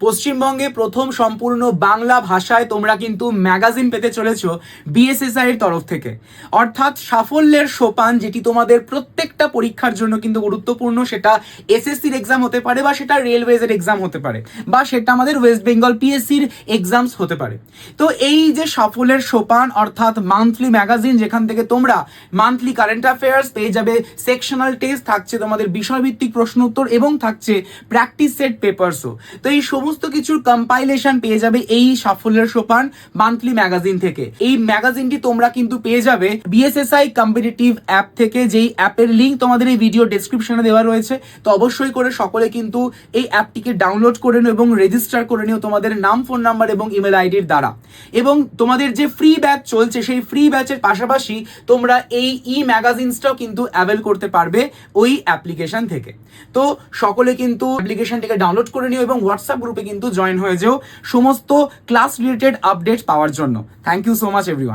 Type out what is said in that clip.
পশ্চিমবঙ্গে প্রথম সম্পূর্ণ বাংলা ভাষায় তোমরা কিন্তু ম্যাগাজিন পেতে চলেছ বিএসএসআই এর তরফ থেকে। অর্থাৎ সাফল্যের সোপান যেটি তোমাদের প্রত্যেকটা পরীক্ষার জন্য কিন্তু গুরুত্বপূর্ণ, সেটা এসএসসির এক্সাম হতে পারে বা সেটা রেলওয়েজের এক্সাম হতে পারে বা সেটা আমাদের ওয়েস্ট বেঙ্গল পিএসসির এক্সামস হতে পারে। তো এই যে সাফল্যের সোপান, অর্থাৎ মান্থলি ম্যাগাজিন যেখান থেকে তোমরা মান্থলি কারেন্ট অ্যাফেয়ার্স পেয়ে যাবে সেকশনাল টেস্ট থাকছে তোমাদের বিষয়ভিত্তিক প্রশ্ন উত্তর এবং থাকছে প্র্যাকটিস সেট পেপারসও তো এই সমস্ত কিছুর কম্পাইলেশন পেয়ে যাবে এই সাফল্যের সোপান মান্থলি ম্যাগাজিন থেকে। এই ম্যাগাজিনটি তোমরা কিন্তু পেয়ে যাবে বিএসএসআই কম্পিটিটিভ অ্যাপ থেকে, যেই অ্যাপের লিঙ্ক তোমাদের এই ভিডিও ডেসক্রিপশনে দেওয়া রয়েছে। তো অবশ্যই করে সকলে কিন্তু এই অ্যাপটিকে ডাউনলোড করে নিও এবং রেজিস্টার করে নিও তোমাদের নাম ফোন নাম্বার এবং ইমেল আইডির দ্বারা। এবং তোমাদের যে ফ্রি ব্যাচ চলছে, সেই ফ্রি ব্যাচের পাশাপাশি তোমরা এই ই ম্যাগাজিনসটাও কিন্তু অ্যাভেল করতে পারবে ওই অ্যাপ্লিকেশন থেকে। তো সকলে কিন্তু অ্যাপ্লিকেশনটিকে ডাউনলোড করে নিও এবং হোয়াটসঅ্যাপ গ্রুপে কিন্তু জয়েন হয়ে যেও সমস্ত ক্লাস রিলেটেড আপডেট পাওয়ার জন্য। Thank you so much everyone